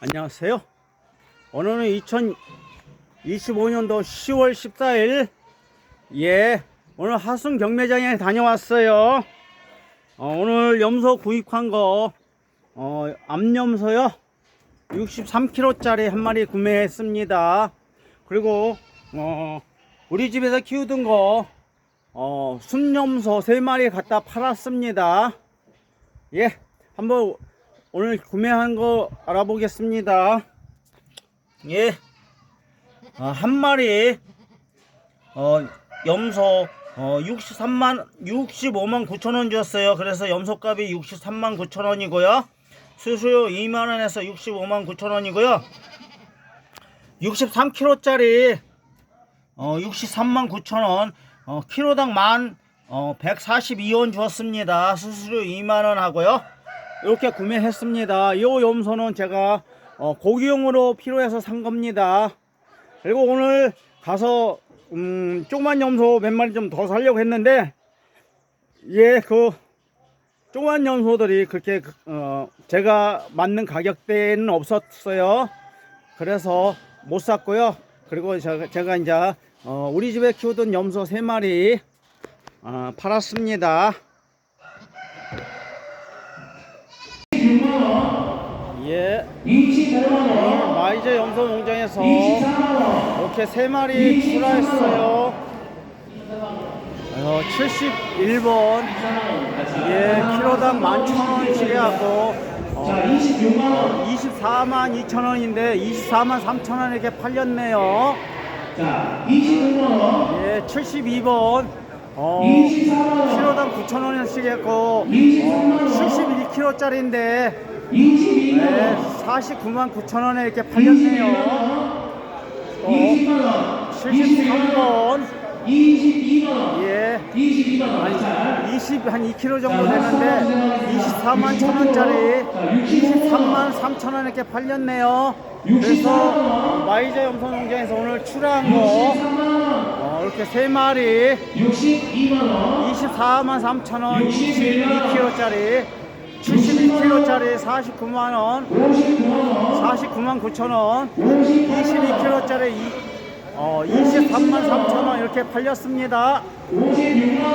안녕하세요. 오늘은 2025년도 10월 14일, 예, 오늘 하순 경매장에 다녀왔어요. 어, 오늘 염소 구입한 거, 어, 암염소요. 63kg짜리 한 마리 구매했습니다. 그리고, 어, 우리 집에서 키우던 거, 어, 순염소 세 마리 갖다 팔았습니다. 예, 한번 오늘 구매한 거 알아보겠습니다. 예, 아, 한 마리 어, 염소 어, 63만 65만 9천 원 줬어요. 그래서 염소값이 63만 9천 원이고요. 수수료 2만 원에서 65만 9천 원이고요. 63kg짜리 어, 63만 9천 원, 어, 키로당 만 어, 142원 주었습니다. 수수료 2만 원 하고요. 이렇게 구매했습니다. 이 염소는 제가 어, 고기용으로 필요해서 산 겁니다. 그리고 오늘 가서 음, 조그만 염소 몇 마리 좀 더 살려고 했는데 예, 그 조그만 염소들이 그렇게 그, 어, 제가 맞는 가격대는 없었어요. 그래서 못 샀고요. 그리고 제가, 제가 이제 어, 우리 집에 키우던 염소 세 마리 어, 팔았습니다. 예. 25만원, 마이저 염소 농장에서 24만원, 이렇게 세 마리 출하했어요. 어, 71번. 예, 키로당 11,000원씩 해갖고, 자, 어, 26만원, 24만 2천원인데 24만 3천원 이렇게 팔렸네요. 자, 26만원, 예, 72번. 어, 24만원, 키로당 9천 원씩 했고, 어, 23만원, 71kg짜리인데, 22만원, 네, 49만 9천 원에 이렇게 팔렸네요. 20만원, 73번. 22만원, 예. 22만원, 자, 20, 한 2kg 정도 되는데 24만 천 원짜리 23만 3천 원 이렇게 팔렸네요. 그래서 마이저 염소 농장에서 오늘 출하한 거. 33만원, 어, 이렇게 세 마리 62만원, 24만 3천 원 22kg짜리 71kg짜리 49만 원 59만원, 49만 9천 원 58만원, 22kg짜리 어, 23만 3천 원 이렇게 팔렸습니다. 56만원,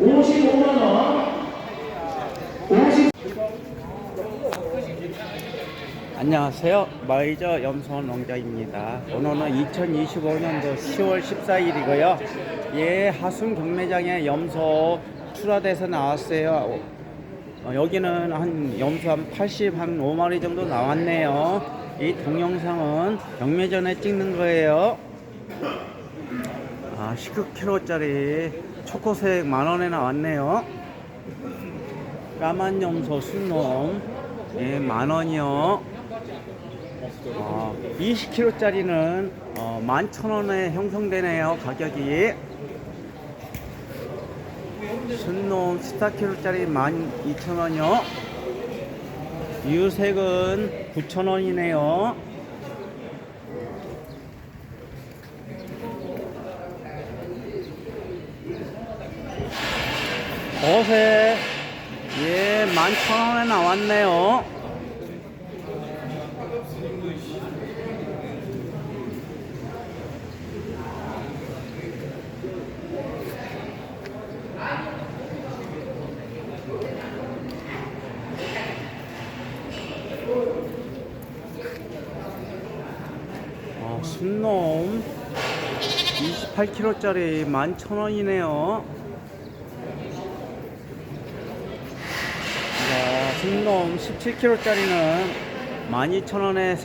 55만원, 안녕하세요. 마이저 염소 농장입니다. 오늘은 2025년도 10월 14일이고요. 예, 하순 경매장에 염소 출하돼서 나왔어요. 어, 여기는 한 염소 한 80, 한 5마리 정도 나왔네요. 이 동영상은 경매 전에 찍는 거예요. 아, 19kg짜리 초코색 만원에 나왔네요. 까만 염소 순놈 예, 만원이요. 어, 20kg짜리는 어, 11,000원에 형성되네요. 가격이. 순놈 14kg짜리 12,000원이요. 유색은 9,000원이네요. 어세 예, 11,000원에 나왔네요. 어, 순놈 28kg짜리 11,000원이네요. 자, 순놈 17kg짜리는 12,000원에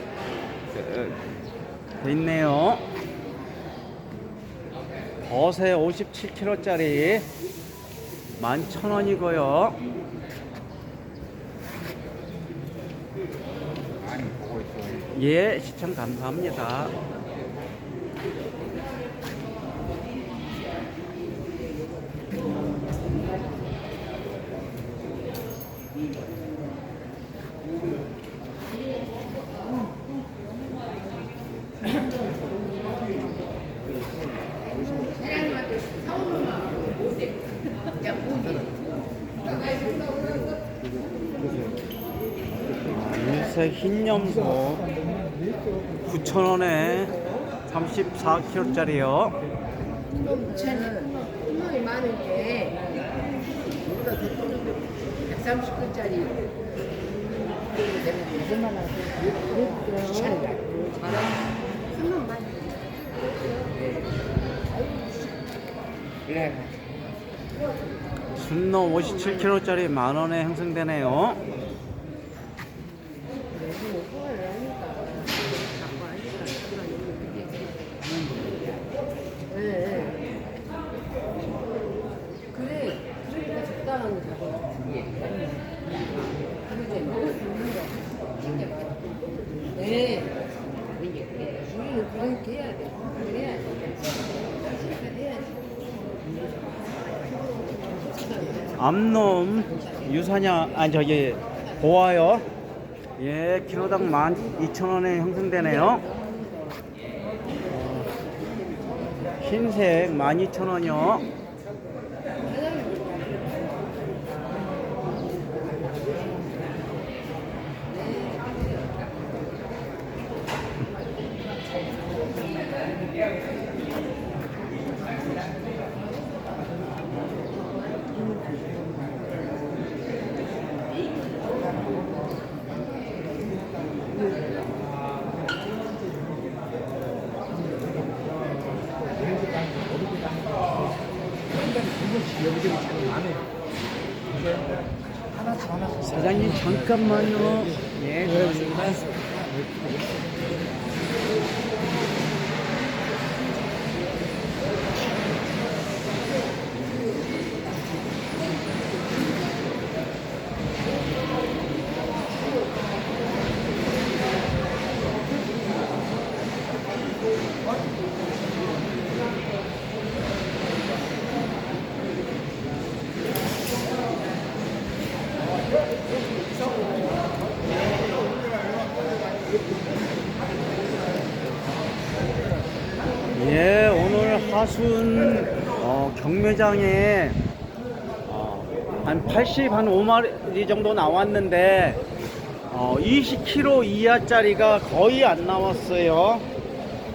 돼 있네요. 버세 57kg짜리 11,000원이고요. 예, 시청 감사합니다. 흰색 흰 염소 9,000원에 34kg짜리요. 분명히 많은 게 우리가 130분짜리 무슨만 하고 귀찮다. 한번 많이 그래. 순놈 57kg짜리 만 원에 형성되네요. 네. 그래, 암놈 유사냐 아니 저기 보아요. 예, 키로당 12,000원에 형성되네요. 흰색 12,000원이요. 사장님 잠깐만요. 예, 그렇습니다. 예, 오늘 하순 어, 경매장에 어, 한 80, 한 5마리 정도 나왔는데 어, 20kg 이하짜리가 거의 안 나왔어요.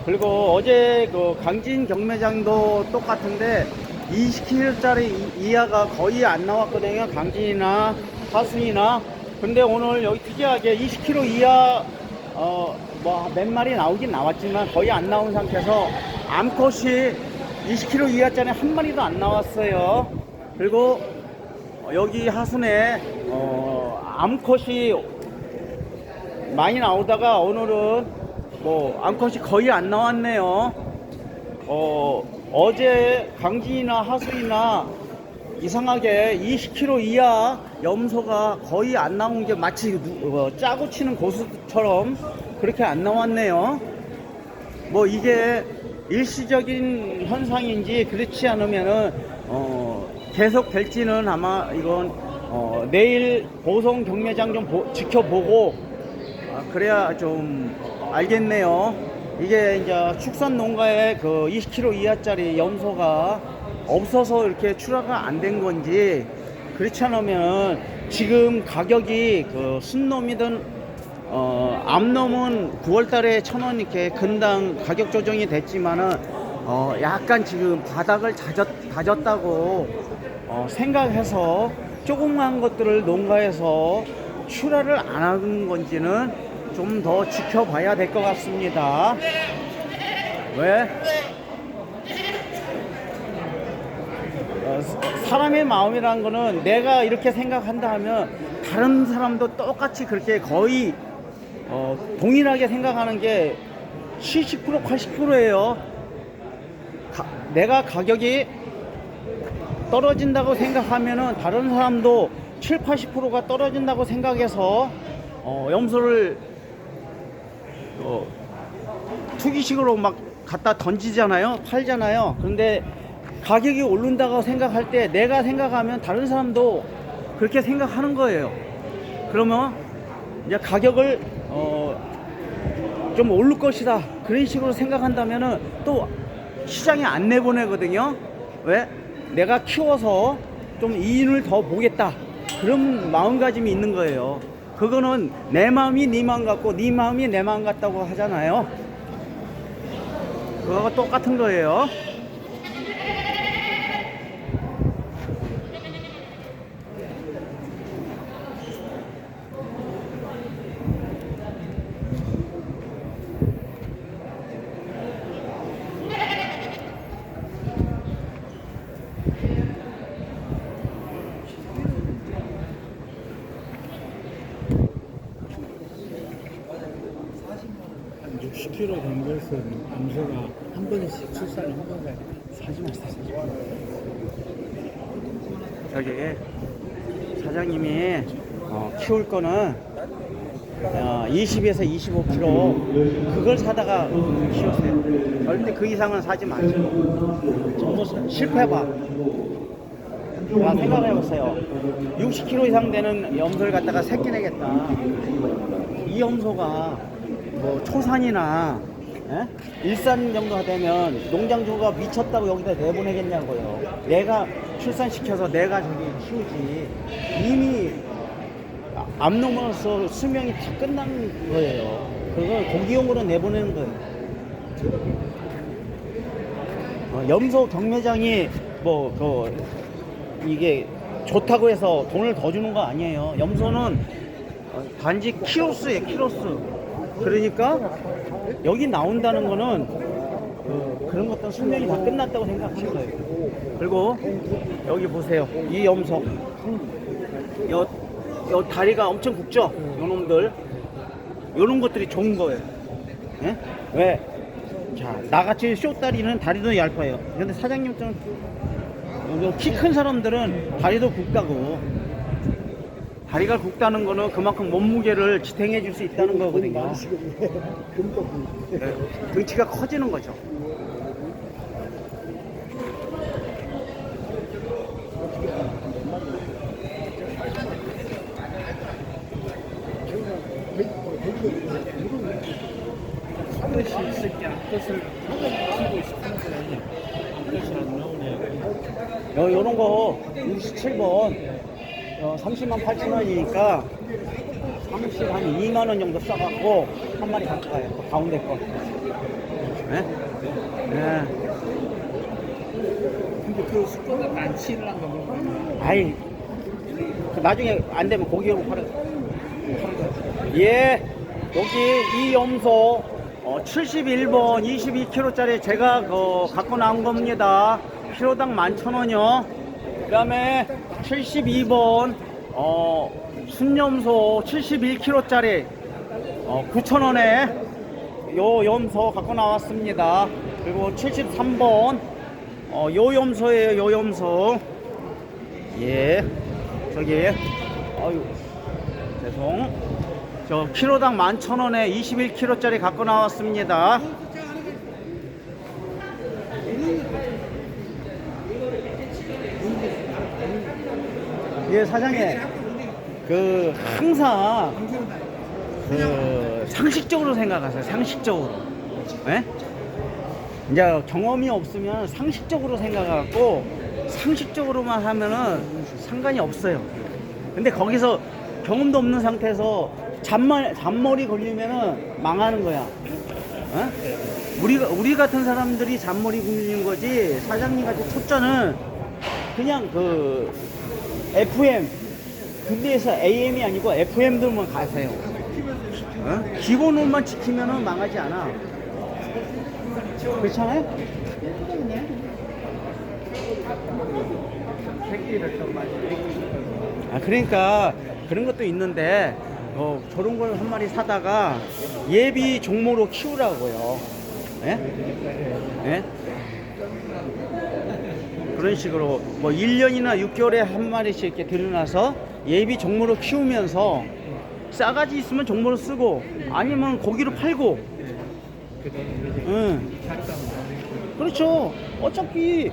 그리고 어제 그 강진 경매장도 똑같은데 20kg짜리 이하가 거의 안 나왔거든요. 강진이나 하순이나. 근데 오늘 여기 특이하게 20kg 이하 어, 뭐 몇 마리 나오긴 나왔지만 거의 안 나온 상태에서 암컷이 20kg 이하 짜리 한 마리도 안 나왔어요. 그리고 어, 여기 하순에 어, 암컷이 많이 나오다가 오늘은 뭐 암컷이 거의 안 나왔네요. 어, 어제 강진이나 하수이나 이상하게 20kg 이하 염소가 거의 안 나온 게 마치 누- 어, 짜고 치는 고수처럼 그렇게 안 나왔네요. 뭐 이게 일시적인 현상인지 그렇지 않으면은 어, 계속 될지는 아마 이건 어, 내일 보성 경매장 좀 보- 지켜보고 아, 그래야 좀 알겠네요. 이게 이제 축산 농가에 그 20kg 이하짜리 염소가 없어서 이렇게 출하가 안 된 건지 그렇지 않으면 지금 가격이 그 순놈이든 어, 암놈은 9월달에 천 원 이렇게 근당 가격 조정이 됐지만은 어, 약간 지금 바닥을 다졌, 다졌다고 어, 생각해서 조그만 것들을 농가에서 출하를 안 하는 건지는 좀 더 지켜봐야 될 것 같습니다. 왜? 어, 사- 사람의 마음이라는 거는 내가 이렇게 생각한다 하면 다른 사람도 똑같이 그렇게 거의 어, 동일하게 생각하는 게 70% 80%예요. 내가 가격이 떨어진다고 생각하면은 다른 사람도 7, 80%가 떨어진다고 생각해서 어, 염소를 어, 투기식으로 막 갖다 던지잖아요. 팔잖아요. 그런데 가격이 오른다고 생각할 때 내가 생각하면 다른 사람도 그렇게 생각하는 거예요. 그러면 이제 가격을 어, 좀 오를 것이다. 그런 식으로 생각한다면은 또 시장에 안 내보내거든요. 왜? 내가 키워서 좀 이인을 더 보겠다. 그런 마음가짐이 있는 거예요. 그거는 내 마음이 네 마음 같고 네 마음이 내 마음 같다고 하잖아요. 그거가 똑같은 거예요. 한 60kg 정도에서 암소가 한 번씩 출산을 한 번에 사지 마세요. 저기 사장님이 어, 키울 거는 어, 20에서 25kg 그걸 사다가 키우세요. 절대 그 이상은 사지. 정말 실패봐. 와 생각해보세요. 60kg 이상 되는 염소를 갖다가 새끼 내겠다. 이 염소가 뭐 초산이나 예? 일산 정도가 되면 농장주가 미쳤다고 여기다 내보내겠냐고요. 내가 출산시켜서 내가 저기 키우지. 이미 암놈으로서 수명이 다 끝난 거예요. 그걸 고기용으로 내보내는 거예요. 어, 염소 경매장이 뭐 그 이게 좋다고 해서 돈을 더 주는 거 아니에요. 염소는 어, 단지 키로수예요, 키로수. 그러니까 여기 나온다는 거는 그, 그런 것들 수명이 다 끝났다고 생각하는 거예요. 그리고 여기 보세요. 이 염소. 요, 요 다리가 엄청 굵죠? 요 놈들. 요런 것들이 좋은 거예요. 예? 왜? 자, 나같이 쇼다리는 다리도 얇아요. 근데 사장님처럼 키큰 사람들은 다리도 굵다고. 다리가 굵다는 거는 그만큼 몸무게를 지탱해 줄 수 있다는 거거든요. 네, 등치가 커지는 거죠. 뜻이 있을 게 뜻을 키고 싶은데 뜻이 안 나오네. 요, 요런 거 67번 어, 30만 8천 원이니까 30, 한 2만 원 정도 써갖고 한 마리 갖고 가요. 그 가운데 거. 네? 네. 근데 그 숫자가 많지를 않가 보면 아이, 그 나중에 안 되면 고기로 팔아. 예, 여기 이 염소 어, 71번 22kg짜리 제가 그 갖고 나온 겁니다. 키로당 11,000원이요. 그 다음에 72번 어, 순염소 71kg짜리 어, 9,000원에 요 염소 갖고 나왔습니다. 그리고 73번 어, 요 염소예요, 요 염소. 예. 저기, 아유, 죄송. 저, 키로당 11,000원에 21kg짜리 갖고 나왔습니다. 예, 사장님. 그, 항상, 그, 상식적으로 생각하세요, 상식적으로. 예? 이제 경험이 없으면 상식적으로 생각하고 상식적으로만 하면은 상관이 없어요. 근데 거기서 경험도 없는 상태에서 잔말, 잔머리 걸리면은 망하는 거야. 어? 우리, 우리 같은 사람들이 잔머리 굴리는 거지 사장님 같은 초짜는 그냥 그 FM 군대에서 AM이 아니고 FM들만 가세요. 어? 기본으로만 지키면은 망하지 않아. 그렇잖아요? 아 그러니까 그런 것도 있는데 어, 저런 걸 한 마리 사다가 예비 종모로 키우라고요. 예? 예? 그런 식으로 뭐 1년이나 6개월에 한 마리씩 이렇게 들여놔서 예비 종모로 키우면서 싸가지 있으면 종모로 쓰고 아니면 고기로 팔고 응. 그렇죠. 어차피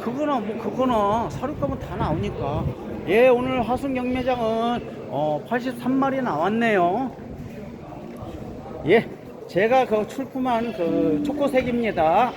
그거나 뭐 그거나 사료값은 다 나오니까. 예, 오늘 하순 경매장은 어 83마리 나왔네요. 예, 제가 그 출품한 그 초코색입니다.